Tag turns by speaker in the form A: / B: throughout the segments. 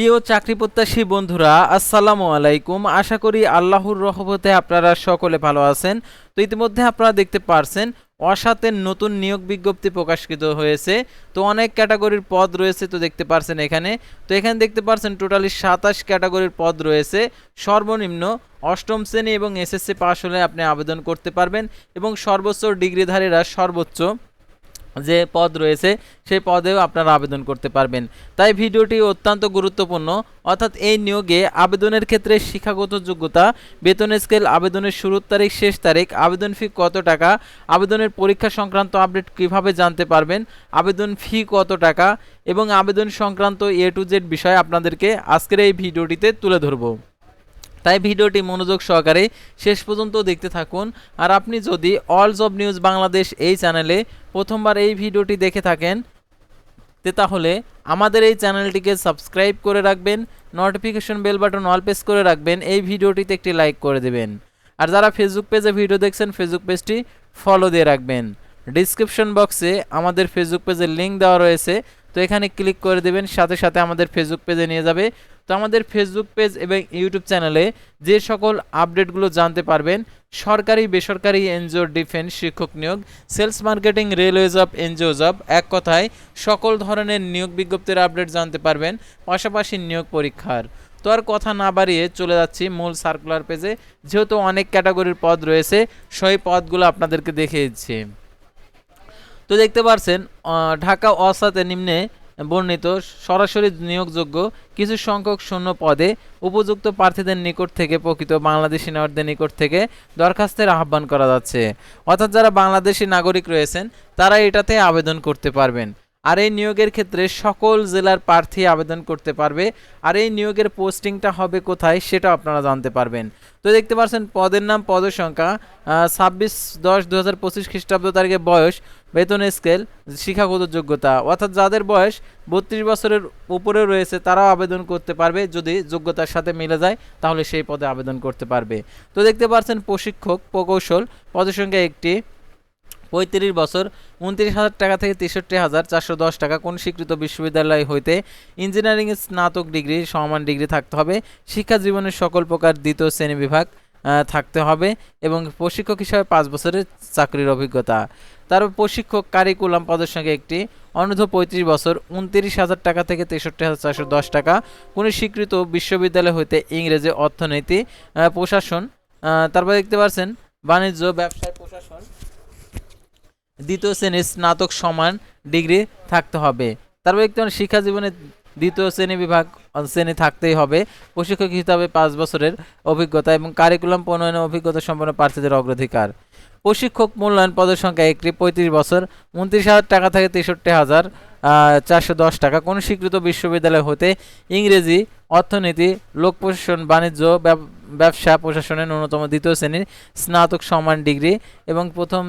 A: প্রিয় চাকরি প্রত্যাশী বন্ধুরা আসসালামু আলাইকুম আশা করি আল্লাহর রহমতে আপনারা সকলে ভালো আছেন তো ইতিমধ্যে আপনারা দেখতে পারছেন অসাতের নতুন নিয়োগ বিজ্ঞপ্তি প্রকাশিত হয়েছে তো অনেক ক্যাটাগরির পদ রয়েছে তো দেখতে পারছেন এখানে তো এখানে দেখতে পারছেন টোটালি সাতাশ ক্যাটাগরির পদ রয়েছে সর্বনিম্ন অষ্টম শ্রেণী এবং এসএসসি পাশ হলে আপনি আবেদন করতে পারবেন এবং সর্বোচ্চ ডিগ্রিধারীরা সর্বোচ্চ যে পদ রয়েছে সেই পদেও আপনারা আবেদন করতে পারবেন তাই ভিডিওটি অত্যন্ত গুরুত্বপূর্ণ অর্থাৎ এই নিয়োগে আবেদনের ক্ষেত্রে শিক্ষাগত যোগ্যতা বেতন স্কেল আবেদনের শুরুর তারিখ শেষ তারিখ আবেদন ফি কত টাকা আবেদনের পরীক্ষা সংক্রান্ত আপডেট কিভাবে জানতে পারবেন আবেদন ফি কত টাকা এবং আবেদন সংক্রান্ত এ টু জেড বিষয় আপনাদেরকে আজকের এই ভিডিওটিতে তুলে ধরবো তাই ভিডিওটি মনোযোগ সহকারে শেষ পর্যন্ত দেখতে থাকুন আর আপনি যদি অল জব নিউজ বাংলাদেশ এই চ্যানেলে প্রথমবার এই ভিডিওটি দেখে থাকেন তে তাহলে আমাদের এই চ্যানেলটিকে সাবস্ক্রাইব করে রাখবেন notification bell button all press করে রাখবেন এই ভিডিওটিতে একটি লাইক করে দেবেন আর যারা ফেসবুক পেজে ভিডিও দেখছেন ফেসবুক পেজটি ফলো দিয়ে রাখবেন ডিসক্রিপশন বক্সে আমাদের ফেসবুক পেজের লিঙ্ক দেওয়া রয়েছে তো এখানে ক্লিক করে দেবেন সাথে সাথে আমাদের ফেসবুক পেজে নিয়ে যাবে তো আমাদের ফেসবুক পেজ এবং ইউটিউব চ্যানেলে যে সকল আপডেটগুলো জানতে পারবেন সরকারি বেসরকারি এনজিও ডিফেন্স শিক্ষক নিয়োগ sales marketing railway job NGO job এক কথায় সকল ধরনের নিয়োগ বিজ্ঞপ্তির আপডেট জানতে পারবেন পাশাপাশি নিয়োগ পরীক্ষার তো আর কথা না বাড়িয়ে চলে যাচ্ছি মূল সার্কুলার পেজে যেহেতু অনেক ক্যাটাগরির পদ রয়েছে সেই পদগুলো আপনাদেরকে দেখিয়েছি তো দেখতে পারছেন ঢাকা অসাতে নিম্নে বর্ণিত সরাসরি নিয়োগযোগ্য কিছু সংখ্যক শূন্য পদে উপযুক্ত প্রার্থীদের নিকট থেকে প্রকৃত বাংলাদেশি নাগরিকদের নিকট থেকে দরখাস্তের আহ্বান করা যাচ্ছে অর্থাৎ যারা বাংলাদেশি নাগরিক রয়েছেন তারা এটাতে আবেদন করতে পারবেন আর এই নিয়োগের ক্ষেত্রে সকল জেলার প্রার্থী আবেদন করতে পারবে আর এই নিয়োগের পোস্টিংটা হবে কোথায় সেটা আপনারা জানতে পারবেন তো দেখতে পাচ্ছেন পদের নাম পদ সংখ্যা ছাব্বিশ দশ দু হাজার পঁচিশ খ্রিস্টাব্দ তারিখে বয়স বেতন স্কেল শিক্ষাগত যোগ্যতা অর্থাৎ যাদের বয়স বত্রিশ বছরের উপরে রয়েছে তারাও আবেদন করতে পারবে যদি যোগ্যতার সাথে মিলে যায় তাহলে সেই পদে আবেদন করতে পারবে তো দেখতে পাচ্ছেন প্রশিক্ষক প্রকৌশল পদের সংখ্যা একটি পঁয়ত্রিশ বছর উনত্রিশ হাজার টাকা থেকে তেষট্টি হাজার চারশো দশ টাকা কোন স্বীকৃত বিশ্ববিদ্যালয় হইতে ইঞ্জিনিয়ারিং স্নাতক ডিগ্রি সমান ডিগ্রি থাকতে হবে শিক্ষা জীবনের সকল প্রকার দ্বিতীয় শ্রেণী বিভাগ থাকতে হবে এবং প্রশিক্ষক হিসাবে পাঁচ বছরের চাকরির অভিজ্ঞতা তারপর প্রশিক্ষক কারিকুলাম পদের সঙ্গে একটি অনূর্ধ্ব পঁয়ত্রিশ বছর উনত্রিশ হাজার টাকা থেকে তেষট্টি হাজার চারশো দশ টাকা কোনো স্বীকৃত বিশ্ববিদ্যালয় হইতে ইংরেজি অর্থনীতি প্রশাসন তারপর দেখতে পাচ্ছেন বাণিজ্য ব্যবসায় প্রশাসন দ্বিতীয় শ্রেণীর স্নাতক সমান ডিগ্রি থাকতে হবে তারপর একটি শিক্ষা জীবনে দ্বিতীয় শ্রেণী বিভাগ শ্রেণী থাকতেই হবে প্রশিক্ষক হিসাবে পাঁচ বছরের অভিজ্ঞতা এবং কারিকুলাম প্রণয়নের অভিজ্ঞতা সম্পন্ন প্রার্থীদের অগ্রাধিকার প্রশিক্ষক মূল্যায়ন পদের সংখ্যা একটি পঁয়ত্রিশ বছর উনত্রিশ হাজার টাকা থেকে তেষট্টি হাজার চারশো দশ টাকা কোন স্বীকৃত বিশ্ববিদ্যালয় হতে ইংরেজি অর্থনীতি লোক প্রশাসন বাণিজ্য ব্যবসা প্রশাসনের ন্যূনতম দ্বিতীয় শ্রেণীর স্নাতক সমান ডিগ্রি এবং প্রথম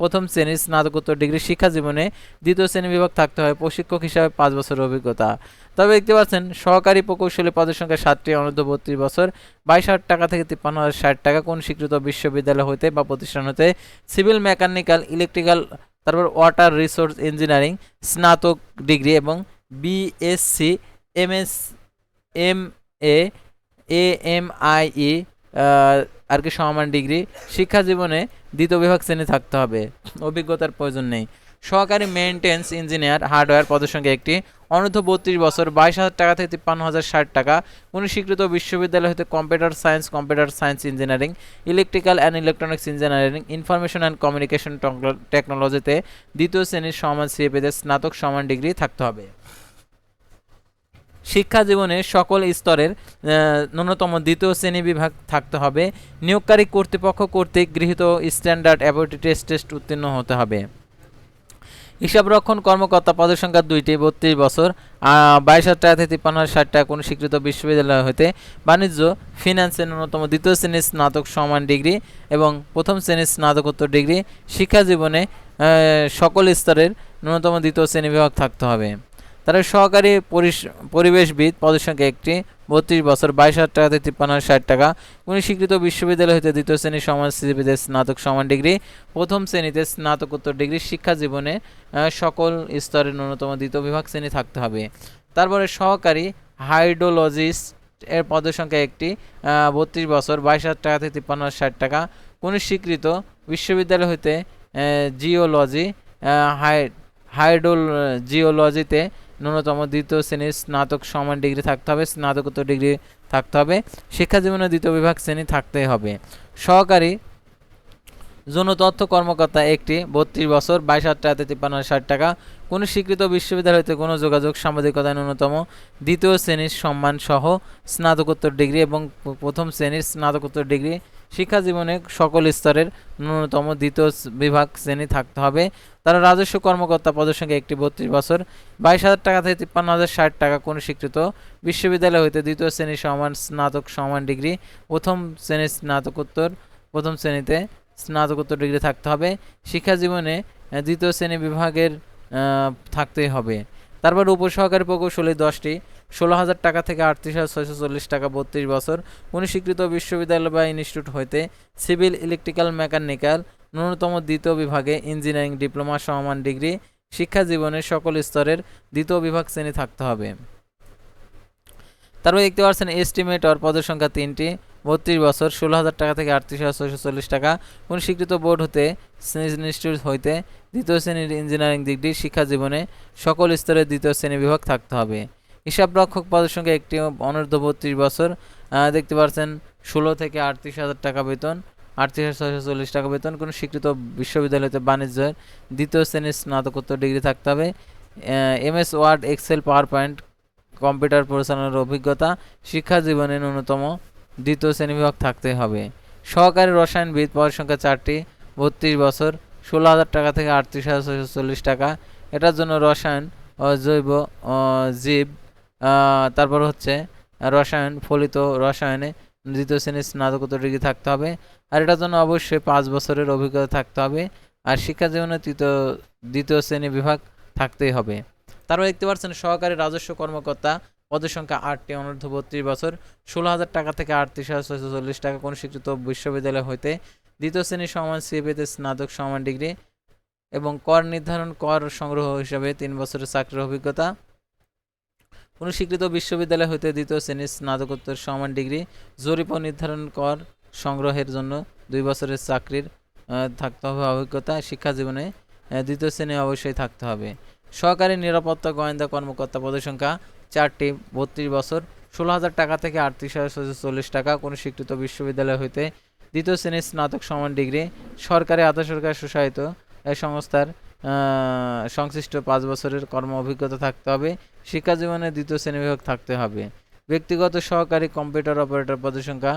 A: প্রথম শ্রেণীর স্নাতকোত্তর ডিগ্রি শিক্ষা জীবনে দ্বিতীয় শ্রেণী বিভাগ থাকতে হয় প্রশিক্ষক হিসাবে পাঁচ বছরের অভিজ্ঞতা তবে দেখতে পাচ্ছেন সহকারী প্রকৌশলী পদের সংখ্যা সাতটি অনূর্ধ্ব বত্রিশ বছর বাইশ হাজার টাকা থেকে তিপ্পান্ন হাজার ষাট টাকা কোন স্বীকৃত বিশ্ববিদ্যালয় হতে বা প্রতিষ্ঠান হতে সিভিল মেকানিক্যাল ইলেকট্রিক্যাল তারপর ওয়াটার রিসোর্স ইঞ্জিনিয়ারিং স্নাতক ডিগ্রি এবং BSc M S M A M I E R কি সমান ডিগ্রি শিক্ষা জীবনে দ্বিতীয় বিভাগ শ্রেণী থাকতে হবে অভিজ্ঞতার প্রয়োজন নেই সহকারী মেনটেন্স ইঞ্জিনিয়ার হার্ডওয়্যার পদের সঙ্গে একটি অনূর্ধ্ব বত্রিশ বছর বাইশ হাজার টাকা থেকে তিপ্পান্ন হাজার ষাট টাকা কোনো স্বীকৃত বিশ্ববিদ্যালয় হতে computer science computer science engineering electrical and electronics engineering information and communication টেকনোলজিতে দ্বিতীয় শ্রেণীর সমান সিএপিতে স্নাতক সমান ডিগ্রি থাকতে হবে শিক্ষা জীবনে সকল স্তরের ন্যূনতম দ্বিতীয় শ্রেণী বিভাগ থাকতে হবে নিয়োগকারী কর্তৃপক্ষ কর্তৃক গৃহীত স্ট্যান্ডার্ড অ্যাবর্টি টেস্ট টেস্ট উত্তীর্ণ হতে হবে হিসাবরক্ষণ কর্মকর্তা পদের সংখ্যা দুইটি বত্রিশ বছর বাইশ হাজার টাকা থেকে তিপ্পান্ন হাজার ষাট টাকা কোনো স্বীকৃত বিশ্ববিদ্যালয় হতে বাণিজ্য ফিনান্সের ন্যূনতম দ্বিতীয় শ্রেণীর স্নাতক সমান ডিগ্রি এবং প্রথম শ্রেণীর স্নাতকোত্তর ডিগ্রি শিক্ষা জীবনে সকল স্তরের ন্যূনতম দ্বিতীয় শ্রেণী বিভাগ থাকতে হবে তারা সহকারী পরিবেশবিদ পদের সংখ্যা একটি বত্রিশ বছর বাইশ হাজার টাকা থেকে তিপ্পান্ন ষাট টাকা কোনো স্বীকৃত বিশ্ববিদ্যালয় হতে দ্বিতীয় শ্রেণীর সমান স্নাতক সমান ডিগ্রি প্রথম শ্রেণীতে স্নাতকোত্তর ডিগ্রি শিক্ষা জীবনে সকল স্তরের ন্যূনতম দ্বিতীয় বিভাগ শ্রেণী থাকতে হবে তারপরে সহকারী হাইড্রোলজিস্ট এর সংখ্যা একটি বত্রিশ বছর বাইশ হাজার টাকা থেকে তিপ্পান্ন ষাট টাকা কোনো স্বীকৃত বিশ্ববিদ্যালয় হইতে জিওলজি হাই হাইড্রোল জিওলজিতে ন্যূনতম দ্বিতীয় শ্রেণীর স্নাতক সমান ডিগ্রি থাকতে হবে স্নাতকোত্তর ডিগ্রি থাকতে হবে শিক্ষা শিক্ষাজীবনের দ্বিতীয় বিভাগ শ্রেণী থাকতেই হবে সহকারী যৌন তথ্য কর্মকর্তা একটি বত্রিশ বছর বাইশ হাজার টাকা তিপ্পান্ন ষাট টাকা কোনো স্বীকৃত বিশ্ববিদ্যালয়তে কোনো যোগাযোগ সাংবাদিকতায় ন্যূনতম দ্বিতীয় শ্রেণীর সম্মান সহ স্নাতকোত্তর ডিগ্রি এবং প্রথম শ্রেণীর স্নাতকোত্তর ডিগ্রি শিক্ষা জীবনে সকল স্তরের ন্যূনতম দ্বিতীয় বিভাগ শ্রেণী থাকতে হবে তারা রাজস্ব কর্মকর্তা পদের সঙ্গে একটি বত্রিশ বছর বাইশ হাজার টাকা থেকে তিপ্পান্ন হাজার ষাট টাকা কোন স্বীকৃত বিশ্ববিদ্যালয় হইতে দ্বিতীয় শ্রেণীর সমান স্নাতক সমান ডিগ্রি প্রথম শ্রেণীর স্নাতকোত্তর প্রথম শ্রেণীতে স্নাতকোত্তর ডিগ্রি থাকতে হবে শিক্ষা জীবনে দ্বিতীয় শ্রেণী বিভাগের থাকতেই হবে তারপর উপসহকারী প্রকৌশলী দশটি ষোলো হাজার টাকা থেকে আটত্রিশ হাজার ছয়শো চল্লিশ টাকা বত্রিশ বছর অনুস্বীকৃত বিশ্ববিদ্যালয় বা ইনস্টিটিউট হইতে সিভিল ইলেকট্রিক্যাল মেকানিক্যাল ন্যূনতম দ্বিতীয় বিভাগে ইঞ্জিনিয়ারিং ডিপ্লোমা সমান ডিগ্রি শিক্ষা জীবনের সকল স্তরের দ্বিতীয় বিভাগ শ্রেণী থাকতে হবে তারপর দেখতে পাচ্ছেন এস্টিমেটর পদের সংখ্যা তিনটি বত্রিশ বছর ষোলো হাজার টাকা থেকে আটত্রিশ হাজার ছশো চল্লিশ টাকা কোন স্বীকৃত বোর্ড হতে ইনস্টিটিউট হইতে দ্বিতীয় শ্রেণীর ইঞ্জিনিয়ারিং ডিগ্রি শিক্ষা জীবনে সকল স্তরের দ্বিতীয় শ্রেণী বিভাগ থাকতে হবে হিসাবরক্ষক পদের সংখ্যা একটি অনূর্ধ্ব বত্রিশ বছর দেখতে পাচ্ছেন ষোলো থেকে আটত্রিশ হাজার টাকা বেতন আটত্রিশ হাজার ছয়শো চল্লিশ টাকা বেতন কোনো স্বীকৃত বিশ্ববিদ্যালয়তে বাণিজ্যের দ্বিতীয় শ্রেণীর স্নাতকোত্তর ডিগ্রি থাকতে হবে M S Word Excel PowerPoint computer পরিচালনার অভিজ্ঞতা শিক্ষা জীবনে ন্যূনতম দ্বিতীয় শ্রেণী বিভাগ থাকতে হবে সহকারী রসায়নবিদ পাওয়ার সংখ্যা চারটি বত্রিশ বছর ষোলো হাজার টাকা থেকে আটত্রিশ হাজার ছয়শো চল্লিশ টাকা এটার জন্য রসায়ন জৈব জীব তারপর হচ্ছে রসায়ন ফলিত রসায়নে দ্বিতীয় শ্রেণীর স্নাতকোত্তর ডিগ্রি থাকতে হবে আর এটার জন্য অবশ্যই পাঁচ বছরের অভিজ্ঞতা থাকতে হবে আর শিক্ষা জীবনে তৃতীয় দ্বিতীয় শ্রেণী বিভাগ থাকতেই হবে তারপর দেখতে পাচ্ছেন সহকারী রাজস্ব কর্মকর্তা পদের সংখ্যা আটটি অনূর্ধ্ব বত্রিশ বছর ষোলো হাজার টাকা থেকে আটত্রিশ হাজার ছয়শো চল্লিশ টাকা কোনো শিক্ষিত বিশ্ববিদ্যালয় হইতে দ্বিতীয় শ্রেণীর সমান সিএপিতে স্নাতক সমান ডিগ্রি এবং কর নির্ধারণ কর সংগ্রহ হিসাবে তিন বছরের চাকরির অভিজ্ঞতা কোনো স্বীকৃত বিশ্ববিদ্যালয় হইতে দ্বিতীয় শ্রেণীর স্নাতকোত্তর সমান ডিগ্রি জরিপ নির্ধারণ কর সংগ্রহের জন্য দুই বছরের চাকরির থাকতে হবে অভিজ্ঞতা শিক্ষা জীবনে দ্বিতীয় শ্রেণী অবশ্যই থাকতে হবে সহকারী নিরাপত্তা গোয়েন্দা কর্মকর্তা পদের সংখ্যা চারটি বত্রিশ বছর ষোলো হাজার টাকা থেকে আটত্রিশ হাজার ছশো চল্লিশ টাকা কোনো স্বীকৃত বিশ্ববিদ্যালয় হইতে দ্বিতীয় শ্রেণীর স্নাতক সমান ডিগ্রি সরকারি আধা সরকার সুশাসিত সংস্থার সংশ্লিষ্ট পাঁচ বছরের কর্ম অভিজ্ঞতা থাকতে হবে শিক্ষাজীবনে দ্বিতীয় শ্রেণীবিভাগ থাকতে হবে ব্যক্তিগত সহকারী কম্পিউটার অপারেটর পদের সংখ্যা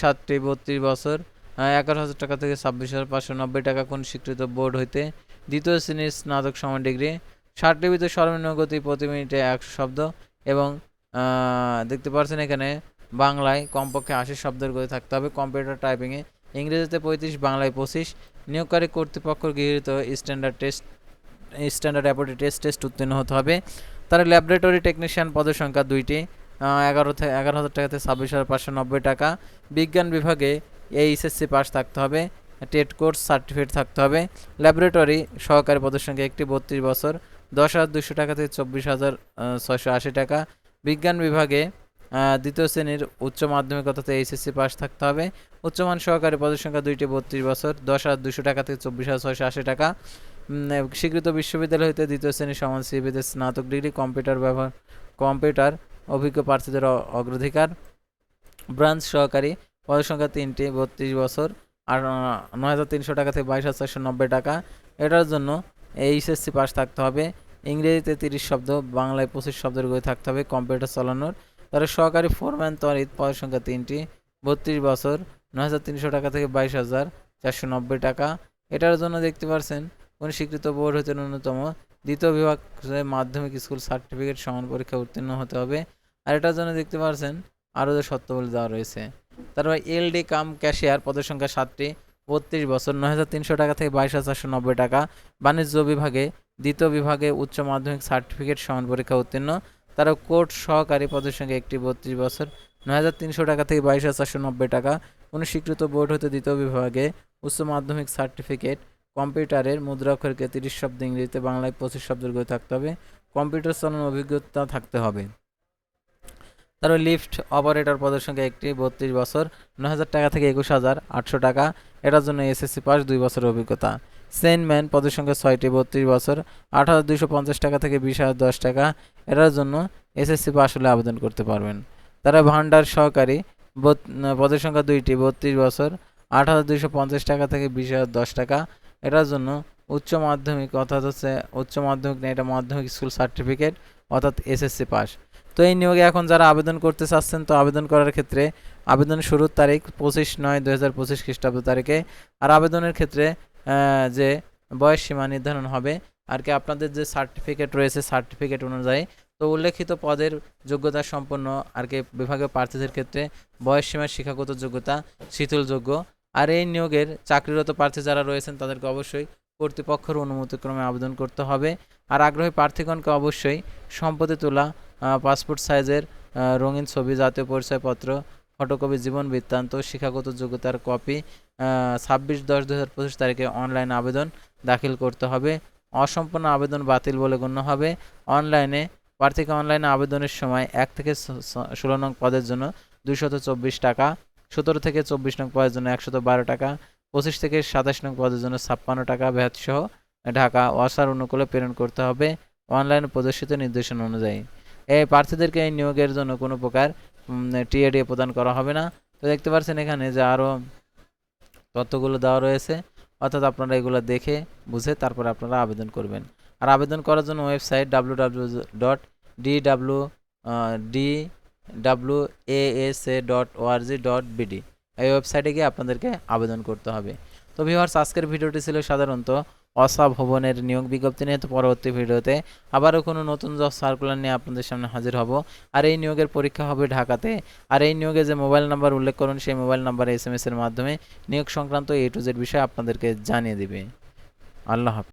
A: সাতটি বত্রিশ বছর এগারো হাজার টাকা থেকে ছাব্বিশ হাজার পাঁচশো নব্বই টাকা কোন স্বীকৃত বোর্ড হইতে দ্বিতীয় শ্রেণীর স্নাতক সমান ডিগ্রি ষাটটি ভিতরে সর্বনিম্ন গতি প্রতি মিনিটে একশো শব্দ এবং দেখতে পাচ্ছেন এখানে বাংলায় কমপক্ষে আশি শব্দের গতি থাকতে হবে কম্পিউটার টাইপিংয়ে ইংরেজিতে পঁয়ত্রিশ বাংলায় পঁচিশ নিয়োগকারী কর্তৃপক্ষ গৃহীত স্ট্যান্ডার্ড টেস্ট স্ট্যান্ডার্ড অ্যাপোটি টেস্ট টেস্ট উত্তীর্ণ হতে হবে তারা ল্যাবরেটরি টেকনিশিয়ান পদের সংখ্যা দুইটি এগারো থেকে এগারো হাজার টাকা থেকে ছাব্বিশ হাজার পাঁচশো নব্বই টাকা বিজ্ঞান বিভাগে এইচএসসি পাস থাকতে হবে টেট কোর্স সার্টিফিকেট থাকতে হবে ল্যাবরেটরি সহকারী পদের সংখ্যা একটি বত্রিশ বছর দশ হাজার দুশো টাকা থেকে চব্বিশ হাজার ছয়শো আশি টাকা বিজ্ঞান বিভাগে দ্বিতীয় শ্রেণীর উচ্চ মাধ্যমিক অর্থাৎ এইচএসসি পাস থাকতে হবে উচ্চমান সহকারী পদের সংখ্যা দুইটি বত্রিশ বছর দশ হাজার দুশো টাকা থেকে চব্বিশ হাজার ছয়শো আশি টাকা স্বীকৃত বিশ্ববিদ্যালয় হইতে দ্বিতীয় সমান সিবিতে স্নাতক ডিগ্রি কম্পিউটার ব্যবহার কম্পিউটার অভিজ্ঞ প্রার্থীদের অগ্রাধিকার ব্রাঞ্চ সহকারী পদের সংখ্যা তিনটি বত্রিশ বছর আর নয় হাজার তিনশো টাকা থেকে বাইশ হাজার চারশো নব্বই টাকা এটার জন্য এইচএসসি পাস থাকতে হবে ইংরেজিতে তিরিশ শব্দ বাংলায় পঁচিশ শব্দের গতি থাকতে হবে কম্পিউটার চালানোর তারা সহকারী ফোরম্যান তরিত পদের সংখ্যা তিনটি বত্রিশ বছর নয় হাজার তিনশো টাকা থেকে বাইশ হাজার চারশো নব্বই টাকা এটার জন্য দেখতে পারছেন কোন স্বীকৃত বোর্ড হতে ন্যূনতম দ্বিতীয় বিভাগ মাধ্যমিক স্কুল সার্টিফিকেট সমান পরীক্ষা উত্তীর্ণ হতে হবে আর এটার জন্য দেখতে পাচ্ছেন আরও যে সত্য বলে দেওয়া রয়েছে তারপর মানে এলডি কাম ক্যাশিয়ার পদের সংখ্যা সাতটি বত্রিশ বছর নয় হাজার তিনশো টাকা থেকে বাইশ হাজার চারশো নব্বই টাকা বাণিজ্য বিভাগে দ্বিতীয় বিভাগে উচ্চ মাধ্যমিক সার্টিফিকেট সমান পরীক্ষা উত্তীর্ণ তারা কোর্ট সহকারী পদের সঙ্গে একটি বত্রিশ বছর নয় হাজার তিনশো টাকা থেকে বাইশ হাজার চারশো নব্বই টাকা অনুস্বীকৃত স্বীকৃত বোর্ড হতে দ্বিতীয় বিভাগে উচ্চ মাধ্যমিক সার্টিফিকেট কম্পিউটারের মুদ্রাক্ষরকে তিরিশ শব্দ ইংরেজিতে বাংলায় পঁচিশ শব্দের গতি থাকতে হবে কম্পিউটার চালানোর অভিজ্ঞতা থাকতে হবে তারপর লিফট অপারেটর পদের সংখ্যা একটি বত্রিশ বছর নয় হাজার টাকা থেকে একুশ হাজার আটশো টাকা এটার জন্য এসএসসি পাস দুই বছরের অভিজ্ঞতা সেন্টম্যান পদের সংখ্যা ছয়টি বত্রিশ বছর আট হাজার দুইশো পঞ্চাশ টাকা থেকে বিশ হাজার দশ টাকা এটার জন্য এসএসসি পাস হলে আবেদন করতে পারবেন তারা ভান্ডার সহকারী পদের সংখ্যা দুইটি বত্রিশ বছর আট হাজার দুইশো পঞ্চাশ টাকা থেকে বিশ হাজার দশ টাকা এটার জন্য উচ্চ মাধ্যমিক অর্থাৎ হচ্ছে উচ্চ মাধ্যমিক নেই এটা মাধ্যমিক স্কুল সার্টিফিকেট অর্থাৎ এসএসসি পাস তো এই নিয়োগে এখন যারা আবেদন করতে চাচ্ছেন তো আবেদন করার ক্ষেত্রে আবেদন শুরুর তারিখ পঁচিশ নয় দু হাজার পঁচিশ খ্রিস্টাব্দ তারিখে আর আবেদনের ক্ষেত্রে যে বয়স সীমা নির্ধারণ হবে আর কি আপনাদের যে সার্টিফিকেট রয়েছে সার্টিফিকেট অনুযায়ী তো উল্লেখিত পদের যোগ্যতা সম্পন্ন আর কি বিভাগীয় প্রার্থীদের ক্ষেত্রে বয়স সীমার শিক্ষাগত যোগ্যতা শীতলযোগ্য আর এই নিয়োগের চাকরিরত প্রার্থী যারা রয়েছেন তাদেরকে অবশ্যই কর্তৃপক্ষের অনুমতিক্রমে আবেদন করতে হবে আর আগ্রহী প্রার্থীগণকে অবশ্যই সম্পত্তি তোলা পাসপোর্ট সাইজের রঙিন ছবি জাতীয় পরিচয়পত্র ফটোকপি জীবন বৃত্তান্ত শিক্ষাগত যোগ্যতার কপি ছাব্বিশ দশ দু হাজার পঁচিশ তারিখে অনলাইন আবেদন দাখিল করতে হবে অসম্পূর্ণ আবেদন বাতিল বলে গণ্য হবে অনলাইনে প্রার্থীকে অনলাইনে আবেদনের সময় এক থেকে ষোলো নং পদের জন্য দুশত চব্বিশ টাকা সতেরো থেকে চব্বিশ নং পদের জন্য একশত বারো টাকা পঁচিশ থেকে সাতাশ নং পদের জন্য ছাপ্পান্ন টাকা সহ ঢাকা ওয়াসার অনুকূলে প্রেরণ করতে হবে অনলাইনে প্রদর্শিত নির্দেশন অনুযায়ী এই প্রার্থীদেরকে এই নিয়োগের জন্য কোনো প্রকার টিএডিএ প্রদান করা হবে না তো দেখতে পাচ্ছেন এখানে যে আরও তথ্যগুলো দেওয়া রয়েছে অর্থাৎ আপনারা এগুলো দেখে বুঝে তারপরে আপনারা আবেদন করবেন আর আবেদন করার জন্য website W W dot D W D W S A dot ORG dot BD এই ওয়েবসাইটে গিয়ে আপনাদেরকে আবেদন করতে হবে তো ভিউয়ার্স আজকের ভিডিওটি ছিল সাধারণত অসা ভবনের নিয়োগ বিজ্ঞপ্তি নিয়ে তো পরবর্তী ভিডিওতে আবারও কোনো নতুন জব সার্কুলার নিয়ে আপনাদের সামনে হাজির হব আর এই নিয়োগের পরীক্ষা হবে ঢাকাতে আর এই নিয়োগে যে মোবাইল নাম্বার উল্লেখ করুন সেই মোবাইল নাম্বার এস এম এর মাধ্যমে নিয়োগ সংক্রান্ত এ টু জেড বিষয়ে আপনাদেরকে জানিয়ে দেবে আল্লাহ হাফিজ